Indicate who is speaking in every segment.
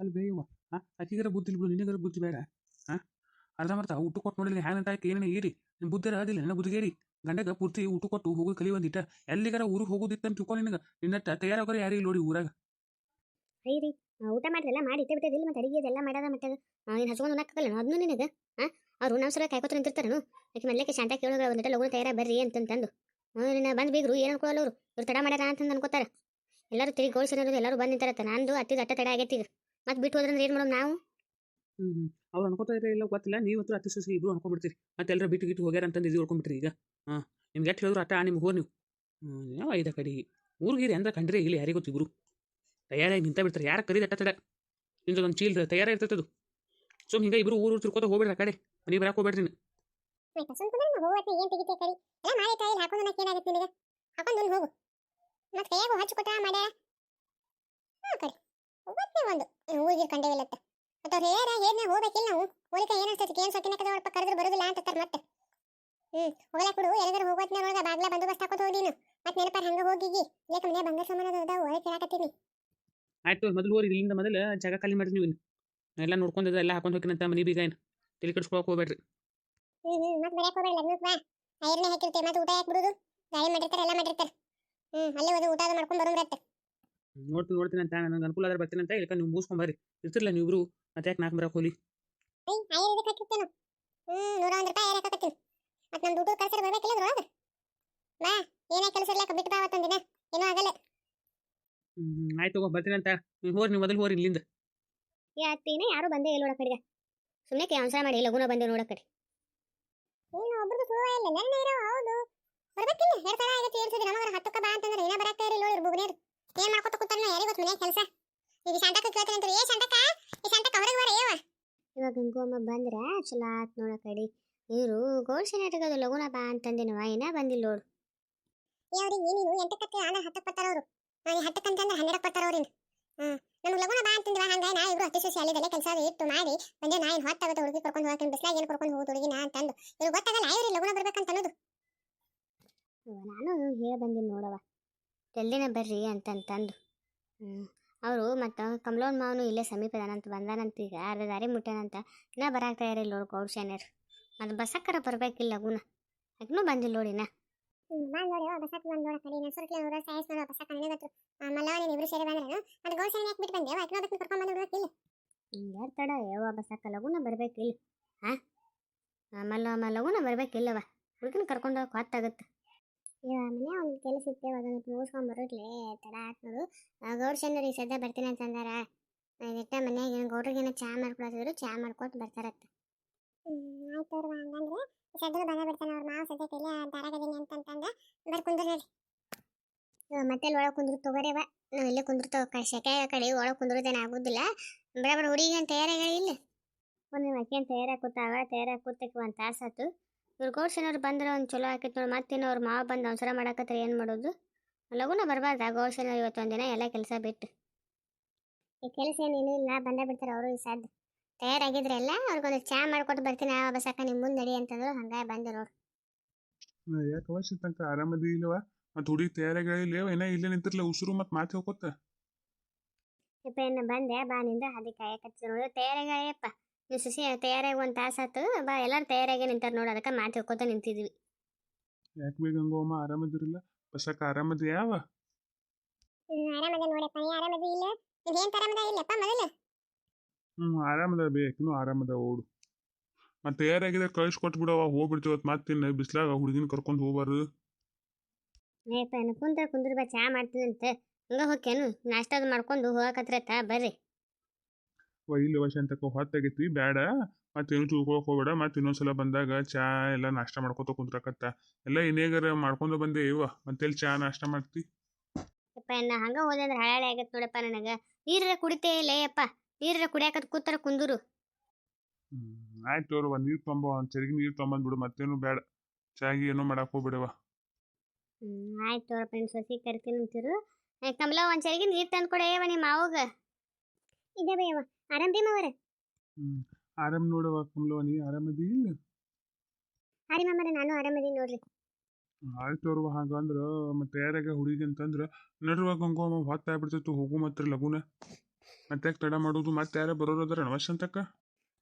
Speaker 1: ಅಲ್ಲಿ ಬೇಯವ್ವ ಹಾಂ ಆಕಿಗಾರ ಬುದ್ಧಿ ಬಿಡು, ನಿನಗಾರ ಬುದ್ಧಿ ಬೇಡ. ಹಾಂ ಅರ್ಧ ಮರ್ತ ಊಟ ಕೊಟ್ಟು ನೋಡಿದ್ರೆ ಹ್ಯಾಂಗ ಅಂತ ಏನೇನು ಏರಿ. ನಿನ್ನ ಬುದ್ಧಿ ಅದಿಲ್ಲ ನನ್ನ ಬುದ್ಧಿಗೇರಿ. ಗಂಡಗ ಪೂರ್ತಿ ಊಟ ಕೊಟ್ಟು ಹೋಗು ಕಲಿ ಒಂದಿಟ್ಟ ಎಲ್ಲಿಗಾರ ಊರಿಗೆ ಹೋಗೋದಿತ್ತು ಅಂತ ತಿಳ್ಕೊಂಡು ನಿನಗೆ. ನಿನ್ನಟ್ಟ ತಯಾರಾಗೋರು ಯಾರಿಗೆ ನೋಡಿ ಊರಾಗ.
Speaker 2: ಐರಿ ಊಟ ಮಾಡಿದೆಲ್ಲ ಮಾಡಿ ಇಟ್ಟೆ ಬಿಟ್ಟದಿಲ್ಲ ಮತ್ತೆ ಅಡಿಗೆ ಅದೆಲ್ಲ ಮಾಡದ ಮತ್ತೆ ಏನು ಹಚ್ಕೊಂಡು ಉಣ್ಣಕ್ಕಾಗಲ್ಲ ಅದನ್ನು ನಿನಗೆ. ಹಾಂ ಅವ್ರು ನಮ್ಮ ಸಲ ಕಾಯ್ಕೋತ ನಿಂತಿರ್ತಾರನು. ಆಕೆ ಮಲ್ಲೇಕೆ ಶಾಂತ ಕೇಳೋಗ ಬಂದಿಟ್ಟ ಲಗುನ ತಯಾರ ಬರ್ರಿ ಅಂತಂತಂದು. ನಿನ್ನ ಬಂದು ಬೀಗ್ರು, ಏನು ಅನ್ಕೊಳ್ಳೋರು ಇವ್ರು ತಡ ಮಾಡ್ಯಾರ ಅಂತಂದು ಅನ್ಕೋತಾರೆ. ಎಲ್ಲರೂ ತಿರುಗಿ ಗೋಳ್ಸೋದು ಎಲ್ಲರೂ ಬಂದು ನಿಂತಾರತ್ತ. ನಂದು ಅತ್ತಿದ ಅಟ್ಟ ತಡ ಆಗೈತಿ ಈಗ. ಮತ್ತೆ ಬಿಟ್ಟು ಹೋದ್ರೆ ಏನು ಮಾಡೋದು ನಾವು?
Speaker 1: ಹ್ಞೂ ಹ್ಞೂ ಅವ್ರು ಅನ್ಕೋತಾ ಇದ್ರೆ ಇಲ್ಲ ಗೊತ್ತಿಲ್ಲ. ನೀವಂತೂ ಅತಿ ಸೊಸಿ ಇಬ್ರು ಅನ್ಕೊಂಡ್ಬಿಡ್ತೀರಿ. ಮತ್ತೆ ಎಲ್ಲರೂ ಬಿಟ್ಟು ಗಿಟ್ಟು ಹೋಗ್ಯಾರ ಅಂತಂದು ಇದು ಹೊಡ್ಕೊಂಡ್ಬಿಟ್ರಿ ಈಗ. ಹಾಂ ನಿಮ್ಗೆ ಎಷ್ಟು ಹೇಳಿದ್ರು ಅಟ್ಟ ನಿಮ್ಗೆ ಹೋಗಿ ನೀವು. ಯಾವ ಐದ ಕಡೆ. ಊರ್ಗಿರಿ ಅಂದ್ರೆ ಕಂಡ್ರೆ ಇಲ್ಲಿ ಯಾರಿಗೂ ಇಬ್ರು. ತಯಾರಾಗಿ ನಿಂತ ಬಿಡ್ತಾರೆ. ಯಾರು ಕರೀದ ಅಟ್ಟ ತಡ. ಚೀಲ್ ಚೀಲ ತಯಾರ ಇರ್ತೈತೆ ಅದು. ಸುಮ್ ಹಿಂಗೆ ಇಬ್ರು ಊರು ತಿರ್ಕೋತ ಹೋಗ್ಬೇಡ್ರಿ ಆ ಕಡೆ. ಮನೆ ಬರಕ್ಕೆ ಹೋಗ್ಬೇಡ್ರಿ
Speaker 2: ನೀನು. ಹಾಕೊಂಡು ಹೋಗು. ಮತ್ತೆ ಕೈಯಾಗ ಹಚ್ಕೊಟ್ಟ ಮಾಡ್ಯಾರ ಹಾಂ ಕಡೆ. ಹೋಗತ್ತೆ ಒಂದು. ಊರಿಗೆ ಕಂಡೇವಿಲ್ಲತ್ತ ಮತ್ತೆ ಅವ್ರು ಹೇಳ್ಯಾರ ಹೇಳ್ನ ಹೋಗ್ಬೇಕಿಲ್ಲ ನಾವು ಹೋಲಿಕ ಏನಿಸ್ತೈತಿ ಏನು ಸೊಟ್ಟಿನ ಕದ ಒಳಪ ಕರೆದ್ರು ಬರೋದಿಲ್ಲ ಅಂತಾರೆ ಮತ್ತೆ. ಹ್ಮ್ ಹೋಗ್ಲಾ ಕೊಡು ಎಲ್ಲಾದ್ರೂ ಹೋಗೋತ್ನ ಒಳಗ ಬಾಗ್ಲ ಬಂದೋಬಸ್ತ್ ಹಾಕೋತ ಹೋಗಿ ನೀನು. ಮತ್ತೆ ನೆನಪಾರ ಹಂಗ ಹೋಗಿಗಿ. ಲೇಕ ಮನೆ ಬಂಗಾರ ಸಾಮಾನು ಅದಾವ ಒಳಗೆ ಕೇಳಾಕತ್ತೀನಿ.
Speaker 1: ಆಯ್ತು ಮೊದಲು ಹೋರಿ ಇಲ್ಲಿಂದ ಮೊದಲು ಜಾಗ ಖಾಲಿ ಮಾಡಿ ನೀವು. ಎಲ್ಲ ನೋಡ್ಕೊಂಡಿದ್ದ ಎಲ್ಲ ಹಾಕೊಂಡು ಹೋಗಿನಂತ ಮನೆ ಬೀಗ ಏನು. ತಲೆ ಕೆಡ್ಸ್ಕೊಳಕ್ಕೆ ಹೋಗ್ಬೇಡ್ರಿ.
Speaker 2: ಹ್ಮ್ ಹ್ಮ್ ಮತ್ತೆ ಬರಕ್ ಹೋಗ್ಬೇಡ ಲಗ್ನಕ್ಕೆ ಬಾ. ಐರ್ನೇ ಹಾಕಿರ್ತೀವಿ ಮತ್ತೆ ಊಟ ಯಾಕೆ ಬಿಡುದು? ಗಾಳಿ ಮಾಡಿರ್ತಾರೆ ಎಲ್ಲ ಮಾಡಿರ್ತಾರೆ. ಹ್ಮ್ ಅಲ್ಲೇ ಹೋಗಿ ಊಟ ಅದು ಮಾಡ್ಕೊಂಡು ಬರೋಂಗ್ರತ್ತೆ
Speaker 1: ನೋಡ್ತೀನಿ ನೋಡ್ತೀನಿ ಅಂತ ನನಗೆ ಅನುಕೂಲ ಆದ್ರೆ ಬರ್ತೀನಿ ಅಂತ ಹೇಳ್ಕೊಂಡು ನೀವು ಮುಗಿಸ್ಕೊಂಬರ್ರಿ ಇರ್ತಿರ್ಲಿಲ್ಲ ನೀವು ಇಬ್ರು ಮತ್ತೆ ಯಾಕೆ ನಾಲ್ಕು ಬರಕ್ಕೆ ಹೋಲಿ
Speaker 2: ಮತ್ತೆ ನಮ್ಮ ದುಡ್ಡು ಕಳ್ಸರ್ ಬರ್ಬೇಕಿಲ್ಲ ಅದ್ರೊಳಗೆ. ಬಾ ಏನೇ ಕೆಲಸ ಇರ್ಲಾಕ ಬಿಟ್ಟು ಬಾ ಅವತ್ತೊಂದಿನ. ಏನೂ ಆಗಲ್ಲ.
Speaker 1: ಹ್ಞೂ ಆಯ್ತು ಹೋಗೋ ಬರ್ತೀನಿ ಅಂತ ನೀವು ಹೋರಿ ನೀವು ಮೊದಲು ಹೋರಿ ಇಲ್ಲಿಂದ.
Speaker 2: ಯಾತಿನ ಯಾರು ಬಂದೇ ಇಲ್ಲ ಕಡೆಗೆ. ಸುಮ್ಮನೆ ಕ್ಯಾನ್ಸಲ್ ಮಾಡಿ ಲಗುನ ಬಂದೆ ನೋಡ ಕಡೆ. ಏನು ಒಬ್ರದ್ದು ಸುಳ್ಳ ಇಲ್ಲ ನನ್ನ ಇರೋ ಹೌದು. ಬರ್ಬೇಕಿಲ್ಲ. ಎರಡು ಸಲ ಆಗೈತಿ ಏಳ್ಸಿದ್ರೆ ನಮಗರ ಹತ್ತಕ್ಕ ಬಾ ಅಂತಂದ್ರೆ ಏನ ಬರಕ್ಕೆ ಇರಲಿಲ್ಲ ನೋಡಿ ಬುಗ್ನೇರು ಏನ್ ಮಾಡ್ಕೊತ ಕೂತಾರ ಯಾರಿಗೆ ಗೊತ್ತು ಮನೆ ಕೆಲಸ ಈಗ ಶಾಂತಕ ಕೇಳ್ತಾನೆ ಅಂತ ಏ ಶಾಂತಕ ಈ ಶಾಂತಕ ಹೊರಗೆ ಬರ ಏವ ಇವಾಗ ಗಂಗೋಮ್ಮ ಬಂದ್ರ ಚಲೋ ಆತ್ ನೋಡ ಕಡಿ. ಇವರು ಗೋಲ್ಡ್ ಶನೇಟಗದು ಲಗುನ ಬಾ ಅಂತಂದಿನವ ಏನ ಬಂದಿಲ್ಲ ನೋಡು. ಯಾವ್ರಿಗೆ ಏನಿಲ್ಲ ಎಂಟಕ್ಕೆ ಆನ ಹತ್ತಕ್ಕೆ ಬರ್ತಾರ ಅವರು. ನಾನು ಹತ್ತಕ್ಕೆ ಅಂತಂದ್ರೆ ಹನ್ನೆರಡಕ್ಕೆ ಹ್ಮ್ ನಮ್ಗೆ ಲಗುನ ಬಾ ಅಂತಂದಿವ ನಾ ಇವರು ಸೊಸಿ ಅಲ್ಲಿದಲ್ಲೇ ಕೆಲಸ ಇಟ್ಟು ಮಾಡಿ ಬಂದೆ ನಾ ಏನು ಹೊತ್ತಾಗುತ್ತೆ ಹುಡುಗಿ ಕರ್ಕೊಂಡು ಹೋಗಕ್ಕೆ ಬಿಸ್ಲಾಗ ಏನು ಕರ್ಕೊಂಡು ಹೋಗೋದು ಹುಡುಗಿ ನಾ ಅಂತಂದು ಗೊತ್ತಾಗಲ್ಲ ಗೊತ್ತಾಗಲ್ಲ ಇವ್ರಿಗೆ ಲಗುನ ಬರ್ಬೇಕಂತ ಅನ್ನೋದು. ನಾನು ಹೇಳ ಬಂದಿನಿ ನೋಡವ ಜಲ್ದಿನ ಬರ್ರಿ ಅಂತಂತಂದು. ಹ್ಞೂ ಅವರು ಮತ್ತು ಕಮಲೋನ್ ಮಾವನು ಇಲ್ಲೇ ಸಮೀಪದಾನಂತ ಬಂದಾನಂತ ಈಗ ಅರ್ಧ ದಾರಿ ಮುಟ್ಟಾನಂತ ನಾ ಬರಾಕ್ತಾ ಇರಲಿಲ್ಲ ನೋಡು ಗೌಡ್ ಶಾನ್ಯರು ಮತ್ತು ಬಸಕ್ಕರ ಬರ್ಬೇಕಿಲ್ಲ ಲಗುನ. ಅದನ್ನೂ ಬಂದಿಲ್ಲ ನೋಡಿನ ಬಂದ್ ನೋಡಿ ಬಸ್ಸಕ್ ಬಂದ್ ನೋಡ ಕಡೆ ನಸುರ್ಕ್ಲೆ ನೋಡ ಸಾಯಸ್ ನೋಡ ಬಸ್ಸಕ್ ನನಗೆ ಗೊತ್ತು. ಮಲ್ಲವ ನೀನು ಇಬ್ರು ಸೇರಿ ಬಂದ್ರೇನು? ಅದು ಗೌಡ್ ಶಾನ್ಯ ಯಾಕೆ ಬಿಟ್ಟು ಬಂದೆ? ಅದನ್ನ ಅದಕ್ಕೆ ಕರ್ಕೊಂಡ್ ಬಂದು ಬಿಡ್ಬೇಕಿಲ್ಲ ಯಾರು ತಡ? ಯಾವ ಬಸ್ಸಕ್ಕ ಲಗುನ ಬರ್ಬೇಕಿಲ್ಲ ಹಾಂ ಮಲ್ಲ ಮಲ್ಲಗುನ ಬರ್ಬೇಕಿಲ್ಲವ ಹುಡುಗನ ಕರ್ಕೊಂಡು ಹೋಗಕ್ಕೆ ಹೊತ್ತಾಗುತ್ತೆ. ಇವಾಗ ಮನೆ ಒಂದು ಕೆಲಸ ಇತ್ತೇವ ಅದನ್ನ ಮುಗಿಸ್ಕೊಂಡ್ ಬರೋದ್ಲೆ ತಡ ನೋಡು ಗೌಡ್ ಶನಿಯರಿಗೆ ಸದ್ಯ ಬರ್ತೀನಿ ಅಂತಂದಾರ ಇಟ್ಟ ಮನ್ಯಾಗ ಗೌಡ್ರಿಗೇನ ಚಾ ಮಾಡ್ಕೊಳತಿದ್ರು ಚಾ ಮಾಡ್ಕೊಟ್ಟು ಬರ್ತಾರತ್ತ. ಆಯ್ತು ಅವ್ರು ಹಂಗಂದ್ರೆ ಸದ್ಯ ಬಂದ ಬಿಡ್ತಾನೆ ಅವ್ರ ಮಾವ ಸದ್ಯ ಇಲ್ಲೇ ದಾರಾಗದೀನಿ ಅಂತಂತಂದ ಬರ್ ಕುಂದ್ರ ಮತ್ತೆ ಒಳಗೆ ಕುಂದ್ರು ತಗೋರೇವ ನಾವು ಇಲ್ಲೇ ಕುಂದಿರ್ತಾವ ಶೆಕೆ ಕಡೆ ಒಳಗೆ ಕುಂದ್ರದೇನು ಆಗುದಿಲ್ಲ. ಬಡ ಹುಡುಗಿ ಅಂತ ತಯಾರಾಗಿ ಇಲ್ಲಿ ಒಂದು ಅಕ್ಕೇನು ತಯಾರಾಗಿ ಕೂತಾವ ತಯಾರಾಗಿ ಕೂತಕ್ಕೆ ಒಂದು ತಾಸಾತು ಇವ್ರು ಗೌಡ್ಸನವ್ರು ಬಂದ್ರೆ ಒಂದು ಚಲೋ ಆಕೈತೆ ನೋಡಿ ಮತ್ತೇನು ಅವ್ರ ಮಾವ ಬಂದು ಅವಸರ ಮಾಡಾಕತ್ತಾರೆ ಏನು ಮಾಡೋದು? ಲಗುನ ಬರಬಾರ್ದ ಗೌಡ್ಸನವ್ರು ಇವತ್ತೊಂದು ದಿನ ಎಲ್ಲ ಕೆಲಸ ಬಿಟ್ಟು? ಈ ಕೆಲಸ ಏನೇನು ಇಲ್ಲ ಬಂದೇ ಬಿಡ್ತಾರೆ ಅವರು ಈ ಸಾಧ್ಯ ತಯಾರಾಗಿದ್ರಲ್ಲ ಅವ್ರಿಗೊಂದು ಚಾ ಮಾಡ್ಕೊಟ್ಟು ಬರ್ತೀನಿ ಆ ಬಸಕ್ಕ ನಿಮ್ಮ ಮುಂದೆ ನಡಿ ಅಂತಂದ್ರು ಹಂಗಾಗಿ ಬಂದೆ ನೋಡು.
Speaker 3: ಯಾಕೆ ವರ್ಷ ತನಕ ಆರಾಮದಿ ಇಲ್ಲವ ಮತ್ತು ಹುಡುಗಿ ತಯಾರಾಗಿ ಇಲ್ಲವ ಏನ ಇಲ್ಲೇ ನಿಂತಿರ್ಲ ಉಸಿರು ಮತ್ತು ಮಾತು ಹೋಗೋತ್ತ
Speaker 2: ಯಪ್ಪ ಏನು ಬಂದೆ ಬಾ ನಿಂದ ಅದಕ್ಕೆ ಕಾಯಕತ್ತಿದ್ರು ನೋಡಿ. ಸುಸಿ ತಯಾರಾಗಿ ಒಂದು ತಾಸಾತು ಬಾ ಎಲ್ಲರೂ ತಯಾರಾಗಿ ನಿಂತಾರೆ ನೋಡಿ ಅದಕ್ಕೆ ಮಾತು ಹೋಗ್ಕೋತ ನಿಂತಿದ್ವಿ.
Speaker 3: ಯಾಕೆ ಬೇಗಂಗೋಮ್ಮ ಆರಾಮದಿರಲ್ಲ? ಬಸಕ್ಕ ಆರಾಮದ ಯಾವ?
Speaker 2: ಆರಾಮದ ನೋಡಪ್ಪ ನೀ ಆರಾಮದ ಇಲ್ಲ? ನೀವು ಏನು ಆರಾಮದ ಇಲ್ಲಪ್ಪ ಮೊದಲು?
Speaker 3: ಹ್ಞೂ ಆರಾಮದ ಬೇಕನು ಆರಾಮದ ಓಡು. ಮತ್ತೆ ತಯಾರಾಗಿದ್ರೆ ಕಳಿಸ್ಕೊಟ್ಟು ಬಿಡವ ಹೋಗ್ಬಿಡ್ತೀವತ್ತು ಮತ್ತೆ ಬಿಸ್ಲಾಗ ಹುಡುಗಿನ ಕರ್ಕೊಂಡು ಹೋಗ್ಬಾರ್ದು.
Speaker 2: ಏಪ್ಪ ಇನ್ನು ಕುಂತ ಕುಂದ್ರ ಬಾ ಚಾ ಮಾಡ್ತೀನಂತೆ ಹಂಗ ಹೋಗ್ಕೇನು ನಾಷ್ಟಾದ ಮಾಡ್ಕೊಂಡು ಹೋಗಕತ್ರತ್ತ ಬರ್ರಿ.
Speaker 3: ವ ಇಲ್ಲಿ ವರ್ಷ ಅಂತಕ ಹೊತ್ತಾಗಿತ್ತು ಬೇಡ ಮತ್ತೆ ಏನು ಚೂಕೋಕ್ ಹೋಗ್ಬೇಡ. ಮತ್ತೆ ಇನ್ನೊಂದ್ಸಲ ಬಂದಾಗ ಚಾ ಎಲ್ಲ ನಾಷ್ಟ ಮಾಡ್ಕೊತ ಕುಂದ್ರಕತ್ತ. ಎಲ್ಲ ಇನ್ನೇಗಾರ ಮಾಡ್ಕೊಂಡು ಬಂದೆ ಇವ ಮತ್ತೆಲ್ಲಿ ಚಾ ನಾಷ್ಟ ಮಾಡ್ತಿ?
Speaker 2: ಯಪ್ಪ ಇನ್ನು ಹಂಗ ಹೋದೆ ಅಂದ್ರೆ ಹಳಾಳೆ ಆಗತ್ತೆ ನೋಡಪ್ಪ ನನಗೆ. ನೀರ ಕುಡಿತೇ ಇಲ್ಲ ಯಪ್ಪ. ನೀರ ಕುಡಿಯಾಕತ್ ಕೂತಾರ ಕುಂದೂರು.
Speaker 3: ಆಯ್ತು ಅವ್ರು ಒಂದು ನೀರು ತೊಂಬ ಒಂದು ಚರಿಗೆ ನೀರು ತೊಂಬಂದ್ಬಿಡು. ಮತ್ತೇನು ಬೇಡ ಚಾಗಿ ಏನೋ ಮಾಡಕ್ ಹೋಗ್ಬಿಡವ
Speaker 2: ಹ್ಞೂ ಆಯ್ತು ತೋರಪ್ಪ ನಿನ್ನ ಸೊಸಿ ಕರಿತೀನಿ ಅಂತಿರು. ಕಮಲ ಒಂದು ಚರಿಗೆ ನೀರು ತಂದು ಕೊಡೆಯವ ನಿಮ್ಮ ಮಾವಗ. ಇದೆ ಬೇಯವ ಆರಾಮ್ ಮಾವರ?
Speaker 3: ಹ್ಮ್. ಆರಾಮ್ ನೋಡವ ಕಮಲವ ನೀ ಆರಾಮದಿ ಇಲ್ಲ?
Speaker 2: ಹಾರಿ ಮಾಮರ ನಾನು ಆರಾಮದೀನಿ ನೋಡ್ರಿ.
Speaker 3: ಆಯ್ತು ಅವ್ರವ ಹಂಗಂದ್ರ ಮತ್ತೆ ಯಾರಾಗ ಹುಡುಗಿ ಅಂತಂದ್ರ ನಡುವಾಗ ಹೊತ್ತ ಹೊತ್ತಾಗ್ಬಿಡ್ತಿತ್ತು ಹೋಗು ಮಾತ್ರ ಲಗುನ. ಮತ್ತೆ ತಡ ಮಾಡೋದು ಮತ್ತೆ ಯಾರ ಬರೋರು ಅದಾರ ಅಂತಕ್ಕ?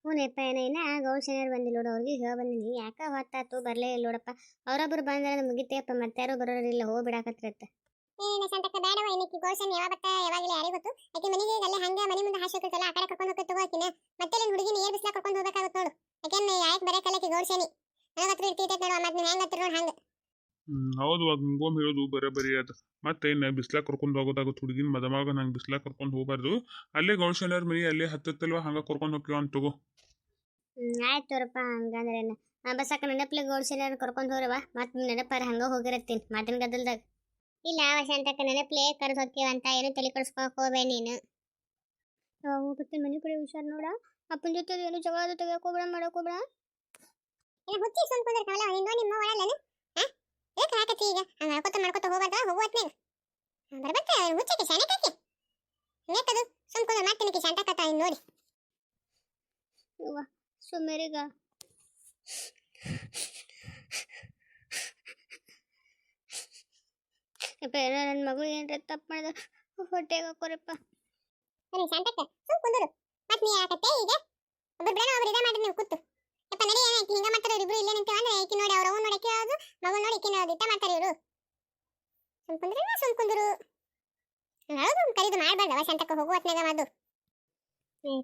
Speaker 2: ಹ್ಞೂನಪ್ಪ ಏನೋ ಗೌಡ್ಸೇನರು ಬಂದಿಲ್ಲ ನೋಡು ಅವ್ರಿಗೆ ಹೇಳಿ ಬಂದಿನಿ. ಯಾಕ ಹೊತ್ತಾತು ಬರಲೇ ಇಲ್ಲ ನೋಡಪ್ಪ. ಅವರೊಬ್ಬರು ಬಂದ್ರೆ ಮುಗಿತೇಪ್ಪ ಮತ್ತಾರು ಬರೋರಿಲ್ಲ ಹೋಗ್ಬಿಡಾಕತ್ರತ್ತ ಏನ ಸಂತಕ ಬೇಡವ ಏನಕ್ಕೆ ಗೋಶನ್ ಯಾವಾಗ ಬತ್ತ ಯಾವಾಗಿಲ್ಲ ಯಾರಿಗೆ ಗೊತ್ತು. ಆಕೆ ಮನೆಗೆ ಅಲ್ಲೇ ಹಂಗ ಮನೆ ಮುಂದೆ ಹಾಸಿರ್ತಲ್ಲ ಆ ಕಡೆ ಕರ್ಕೊಂಡು ಹೋಗಿ ತಗೋಕಿನ ಮತ್ತೆ ನಿನ್ ಹುಡುಗಿನ ಏರ್ ಬಿಸ್ಲಾ ಕರ್ಕೊಂಡು ಹೋಗ್ಬೇಕಾಗುತ್ತೆ ನೋಡು. ಯಾಕೆನ್ ಯಾಕೆ ಬರಕಲ್ಲಕ್ಕೆ ಗೋಶನಿ ನನಗೆ ಹತ್ರ ಇರ್ತೈತೆ ನೋಡು ಮತ್ತೆ ನೀವು ಹೆಂಗ್ ಹತ್ತಿರ ನೋಡಿ ಹಂಗ.
Speaker 3: ಹೌದು ಅದು ಹಿಂಗೊಮ್ಮೆ ಹೇಳೋದು ಬರೋಬ್ಬರಿ ಅದು. ಮತ್ತೆ ಇನ್ನು ಬಿಸ್ಲಾಗ ಕರ್ಕೊಂಡು ಹೋಗೋದಾಗುತ್ತೆ ಹುಡುಗಿನ ಮದಮಾಗ ನಂಗೆ ಬಿಸ್ಲಾಗ ಕರ್ಕೊಂಡು ಹೋಗಬಾರ್ದು. ಅಲ್ಲೇ ಗೌಡ್ಸೇನರ ಮನೆ ಅಲ್ಲೇ ಹತ್ತತ್ತಲ್ವ ಹಂಗ ಕರ್ಕೊಂಡು ಹೋಗ್ತೀವ ಅಂತ ತಗೋ.
Speaker 2: ಆಯ್ತು ತೋರಪ್ಪ ಹಂಗಂದ್ರೆ ಬಸ್ ಬಸ್ಸಾಕ ನೆನಪ್ಲೆ ಗೋಡ್ಸಿನ ಕರ್ಕೊಂಡು ಹೋರವ ಮತ್ತೆ ನೆನಪಾರ ಹಂಗ ಹೋಗಿರತ್ತೀನಿ ಮಾತಿನ ಗದ್ದಲ್ದಾಗ. ಇಲ್ಲ ವಸಂತಕ್ಕ ಪ್ಲೇ ಕರೆದು ಹೋಗ್ತೀವ ಅಂತ ಏನು ತಲೆ ಕೆಡಿಸ್ಕೊಳಕ್ ಹೋಗ್ಬೇಡ ನೀನು. ಹೋಗ್ಬರ್ತೀನಿ ಮನೆ ಕಡೆ ಹುಷಾರ್ ನೋಡ. ಅಪ್ಪನ ಜೊತೆ ಏನು ಜಗಳ ಅದು ತೆಗಿಯಕ್ ಹೋಗ್ಬೇಡ ಮಾಡಕ್ ಹೋಗ್ಬೇಡ? ಏನು ಹುಚ್ಚಿ ನಿಂದು ನಿಮ್ಮ ಒಳಲ್ಲನು ಹಾ? ಏಕ ಹಾಕತ್ತಿ ಈಗ? ಹಂಗ ಮಾಡ್ಕೊತ ಮಾಡ್ಕೊತ ಹೋಗ್ಬಾರ್ದ? ಹೋಗುವತ್ನಾಗ ಬರ್ಬತ್ತ ಹುಚ್ಚಕ್ಕೆ ಶಾನೆ ಕಕ್ಕೆ ನೇಕದು ಸುಮ್ ಕುಂದ್ರ ಶಾಂತ ನೋಡಿ. ಸುಮ್ಮೇರಿಗ ಯಪ್ಪ ಏನೋ ನನ್ನ ಮಗಳು ಏನ್ರ ತಪ್ಪು ಮಾಡ್ದ ಹೊಟ್ಟೆಗೆ ಹಾಕೋರಪ್ಪ. ಶಾಂತಕ್ಕ ಸುಮ್ ಕುಂದರು. ಮತ್ ನೀ ಯಾಕತ್ತೆ ಈಗ? ಒಬ್ರು ಬಿಡೋಣ ಒಬ್ರು ಇದೇ ಮಾಡಿ ನೀವು ಕೂತು. ಯಪ್ಪ ನಡಿ ಏನಾಯ್ತು ಹಿಂಗ ಮಾಡ್ತಾರೆ ಇಬ್ರು ಇಲ್ಲೇ ನಿಂತೇವ ಅಂದ್ರೆ ಈಕಿ ನೋಡಿ ಅವ್ರ ಅವ್ನು ನೋಡಿ ಕೇಳೋದು ಮಗಳು ನೋಡಿ ಈಕಿ ನೋಡೋದು ಇಟ್ಟ ಮಾಡ್ತಾರೆ ಇವರು. ಸುಮ್ ಕುಂದ್ರೆ ಸುಮ್ ಕುಂದರು. ಹೌದು ಕರೀದು ಮಾಡ್ಬಾರ್ದು ಅವ ಶಾಂತಕ್ಕ ಹೋಗು ಹೊತ್ನಾಗ ಮಾಡು.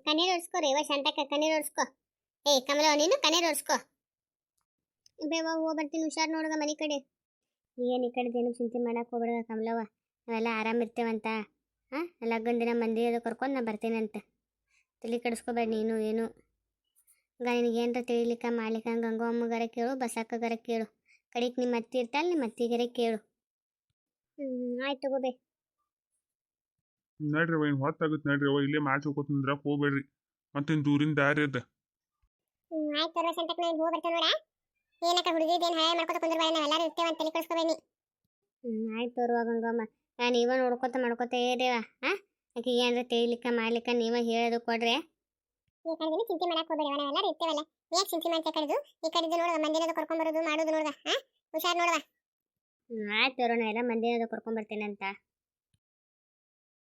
Speaker 2: ಕಣ್ಣೀರು ಒರ್ಸ್ಕೋ ರೀ ಇವ ಶಾಂತಕ್ಕ ಕಣ್ಣೀರು ಒರ್ಸ್ಕೋ. ಏ ಕಮಲ ನೀನು ಕಣ್ಣೀರು ಒರ್ಸ್ಕೋ. ಬೇವ ಹೋಗಿ ಬರ್ತೀನಿ ಹುಷಾರ್ ನೋಡ್ಗ ಮನೆ ಕಡೆ. ಏನು ಈ ಕಡೆದೇನು ಚಿಂತೆ ಮಾಡಕ್ಕೆ ಹೋಗ್ಬೇಡ ಕಮಲವ್ವ. ನಾವೆಲ್ಲ ಆರಾಮ ಇರ್ತೇವಂತ. ಹಾಂ ಲಗ್ನ ದಿನ ಮಂದಿ ಅದು ಕರ್ಕೊಂಡು ನಾ ಬರ್ತೇನಂತ ತಲೆ ಕೆಡಿಸ್ಕೋಬೇಡ ನೀನು ಏನು. ಈಗ ನಿನಗೆ ಏನರ ತಿಳಿಲಿಕ್ಕ ಮಾಡ್ಲಿಕ್ಕ ಗಂಗೋ ಅಮ್ಮಗಾರ ಕೇಳು ಬಸಕ್ಕಗಾರ ಕೇಳು. ಕಡೆಗೆ ನಿಮ್ಮ ಅತ್ತಿ ಇರ್ತಾಳೆ ನಿಮ್ಮ ಅತ್ತಿಗಾರ ಕೇಳು. ಹ್ಞೂ ಆಯ್ತು ತಗೋಬೇ.
Speaker 3: ನಡ್ರಿ ಅವ ಏನು ಹೊತ್ತಾಗುತ್ತೆ ನಡ್ರಿ ಅವ ಇಲ್ಲೇ ಮ್ಯಾಚ್ ಹೋಗ್ಕೋತಂದ್ರೆ ಹೋಗ್ಬೇಡ್ರಿ. ಮತ್ತೇನು ದೂರಿನ ದಾರಿ ಅದ.
Speaker 2: ಆಯ್ತು ಸಂತಕ್ಕೆ ನಾನು ಹೋಗಿ ಬರ್ತೇನೆ ನೋಡ. ಏನಕ್ಕ ಹುಡುಗಿದೇನು ಹಾಳು ಮಾಡ್ಕೊತ ಕುಂದ್ರಬೇಡ ನಾವೆಲ್ಲರೂ ಇರ್ತೇವೆ ಅಂತ ತಲೆ ಕೆಡಿಸ್ಕೋಬೇಡಿ ಹ್ಞೂ ಆಯ್ತು ತೋರುವ ಗಂಗಮ್ಮ ನಾನು ಇವ ನೋಡ್ಕೊತ ಮಾಡ್ಕೊತ ಇದೇವ ಹಾಂ ಆಕೆಗೆ ಏನಾರ ತಿಳಿಲಿಕ್ಕ ಮಾಡ್ಲಿಕ್ಕ ನೀವ ಹೇಳೋದು ಕೊಡ್ರೆ. ಈ ಕಡೆದಿನ ಚಿಂತೆ ಮಾಡಕ್ ಹೋಗ್ಬೇಡಿ ನಾವೆಲ್ಲರೂ ಇರ್ತೇವಲ್ಲ. ಯಾಕೆ ಚಿಂತೆ ಮಾಡ್ತಾ ಕಡೆದು? ಈ ಕಡೆದು ನೋಡುವ ಮಂದಿನದು ಕರ್ಕೊಂಡ್ ಬರೋದು ಮಾಡೋದು ನೋಡುವ ಹಾಂ ಹುಷಾರ್ ನೋಡುವ. ಆಯ್ತು ತೋರೋಣ ಎಲ್ಲ ಮಂದಿನದು ಕರ್ಕೊಂಡ್ ಬರ್ತೇನೆ ಅಂತ